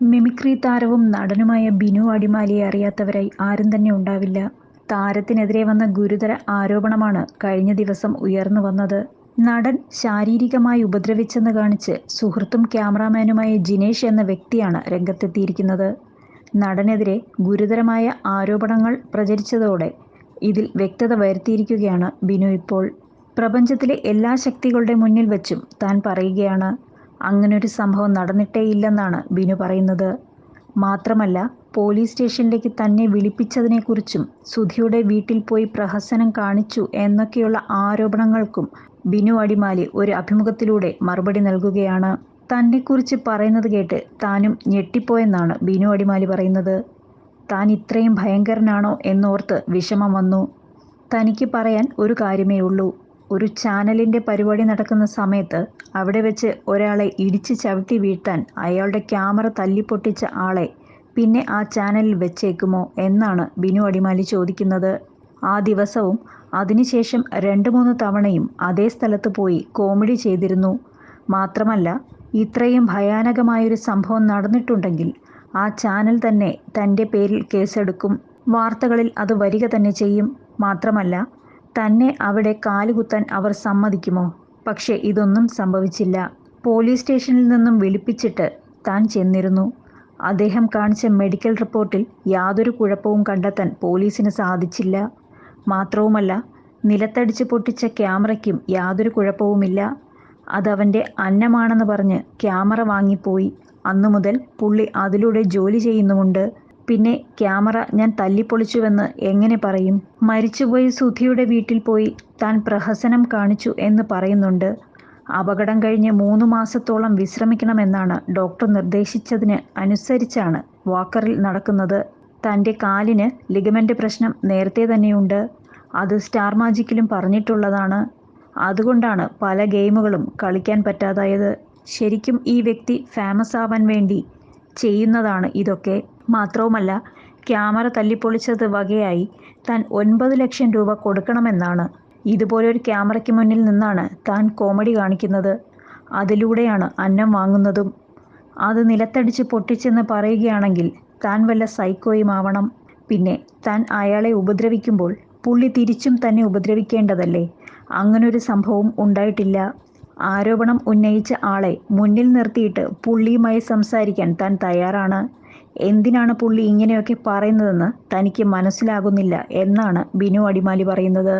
Mimicry താരവും നടനുമായ ബിനു അടിമാലിയെ അറിയാത്തവരായി ആരും തന്നെ ഉണ്ടാവില്ല. താരത്തിനെതിരെ വന്ന ഗുരുതര ആരോപണമാണ് കഴിഞ്ഞ ദിവസം ഉയർന്നു വന്നത്. നടൻ ശാരീരികമായി ഉപദ്രവിച്ചെന്ന് കാണിച്ച് സുഹൃത്തും ക്യാമറാമാനുമായ ജിനേഷ് എന്ന വ്യക്തിയാണ് രംഗത്തെത്തിയിരിക്കുന്നത്. നടനെതിരെ ഗുരുതരമായ ആരോപണങ്ങൾ പ്രചരിച്ചതോടെ ഇതിൽ വ്യക്തത വരുത്തിയിരിക്കുകയാണ് ബിനു ഇപ്പോൾ. പ്രപഞ്ചത്തിലെ എല്ലാ ശക്തികളുടെ മുന്നിൽ വച്ചും താൻ പറയുകയാണ് അങ്ങനൊരു സംഭവം നടന്നിട്ടേയില്ലെന്നാണ് ബിനു പറയുന്നത്. മാത്രമല്ല പോലീസ് സ്റ്റേഷനിലേക്ക് തന്നെ വിളിപ്പിച്ചതിനെക്കുറിച്ചും സുധിയുടെ വീട്ടിൽ പോയി പ്രഹസനം കാണിച്ചു എന്നൊക്കെയുള്ള ആരോപണങ്ങൾക്കും ബിനു അടിമാലി ഒരു അഭിമുഖത്തിലൂടെ മറുപടി നൽകുകയാണ്. തന്നെക്കുറിച്ച് പറയുന്നത് കേട്ട് താനും ഞെട്ടിപ്പോയെന്നാണ് ബിനു അടിമാലി പറയുന്നത്. താൻ ഇത്രയും ഭയങ്കരനാണോ എന്നോർത്ത് വിഷമം വന്നു. തനിക്ക് പറയാൻ ഒരു കാര്യമേയുള്ളൂ. ഒരു ചാനലിന്റെ പരിപാടി നടക്കുന്ന സമയത്ത് അവിടെ വെച്ച് ഒരാളെ ഇടിച്ച് ചവിട്ടി വീഴ്ത്താൻ അയാളുടെ ക്യാമറ തല്ലിപ്പൊട്ടിച്ച ആളെ പിന്നെ ആ ചാനലിൽ വെച്ചേക്കുമോ എന്നാണ് ബിനു അടിമാലി ചോദിക്കുന്നത്. ആ ദിവസവും അതിനുശേഷം രണ്ട് മൂന്ന് തവണയും അതേ സ്ഥലത്ത് പോയി കോമഡി ചെയ്തിരുന്നു. മാത്രമല്ല ഇത്രയും ഭയാനകമായൊരു സംഭവം നടന്നിട്ടുണ്ടെങ്കിൽ ആ ചാനൽ തന്നെ തന്റെ പേരിൽ കേസെടുക്കും. വാർത്തകളിൽ അത് വരിക തന്നെ ചെയ്യും. മാത്രമല്ല തന്നെ അവിടെ കാലുകുത്താൻ അവർ സമ്മതിക്കുമോ? പക്ഷേ ഇതൊന്നും സംഭവിച്ചില്ല. പോലീസ് സ്റ്റേഷനിൽ നിന്നും വിളിപ്പിച്ചിട്ട് താൻ ചെന്നിരുന്നു. അദ്ദേഹം കാണിച്ച മെഡിക്കൽ റിപ്പോർട്ടിൽ യാതൊരു കുഴപ്പവും കണ്ടെത്താൻ പോലീസിന് സാധിച്ചില്ല. മാത്രവുമല്ല നിലത്തടിച്ച് പൊട്ടിച്ച ക്യാമറയ്ക്കും യാതൊരു കുഴപ്പവുമില്ല. അതവന്റെ അന്നമാണെന്ന് പറഞ്ഞ് ക്യാമറ വാങ്ങിപ്പോയി. അന്നുമുതൽ പുള്ളി അതിലൂടെ ജോലി ചെയ്യുന്നുമുണ്ട്. പിന്നെ ക്യാമറ ഞാൻ തല്ലിപ്പൊളിച്ചുവെന്ന് എങ്ങനെ പറയും? മരിച്ചുപോയി സുധിയുടെ വീട്ടിൽ പോയി താൻ പ്രഹസനം കാണിച്ചു എന്ന് പറയുന്നുണ്ട്. അപകടം കഴിഞ്ഞ് മൂന്ന് മാസത്തോളം വിശ്രമിക്കണമെന്നാണ് ഡോക്ടർ നിർദ്ദേശിച്ചതിന് അനുസരിച്ചാണ് വാക്കറിൽ നടക്കുന്നത്. തന്റെ കാലിന് ലിഗമെന്റ് പ്രശ്നം നേരത്തെ തന്നെയുണ്ട്. അത് സ്റ്റാർ മാജിക്കിലും പറഞ്ഞിട്ടുള്ളതാണ്. അതുകൊണ്ടാണ് പല ഗെയിമുകളും കളിക്കാൻ പറ്റാതായത്. ശരിക്കും ഈ വ്യക്തി ഫേമസ് ആവാൻ വേണ്ടി ചെയ്യുന്നതാണ് ഇതൊക്കെ. മാത്രവുമല്ല ക്യാമറ തല്ലിപ്പൊളിച്ചത് വകയായി താൻ ഒൻപത് ലക്ഷം രൂപ കൊടുക്കണമെന്നാണ്. ഇതുപോലൊരു ക്യാമറയ്ക്ക് മുന്നിൽ നിന്നാണ് താൻ കോമഡി കാണിക്കുന്നത്. അതിലൂടെയാണ് അന്നം വാങ്ങുന്നതും. അത് നിലത്തടിച്ച് പൊട്ടിച്ചെന്ന് പറയുകയാണെങ്കിൽ താൻ വല്ല സൈക്കോയും ആവണം. പിന്നെ താൻ അയാളെ ഉപദ്രവിക്കുമ്പോൾ പുള്ളി തിരിച്ചും തന്നെ ഉപദ്രവിക്കേണ്ടതല്ലേ? അങ്ങനൊരു സംഭവം ഉണ്ടായിട്ടില്ല. ആരോപണം ഉന്നയിച്ച ആളെ മുന്നിൽ നിർത്തിയിട്ട് പുള്ളിയുമായി സംസാരിക്കാൻ താൻ തയ്യാറാണ്. എന്തിനാണ് പുള്ളി ഇങ്ങനെയൊക്കെ പറയുന്നതെന്ന് തനിക്ക് മനസ്സിലാകുന്നില്ല എന്നാണ് ബിനു അടിമാലി പറയുന്നത്.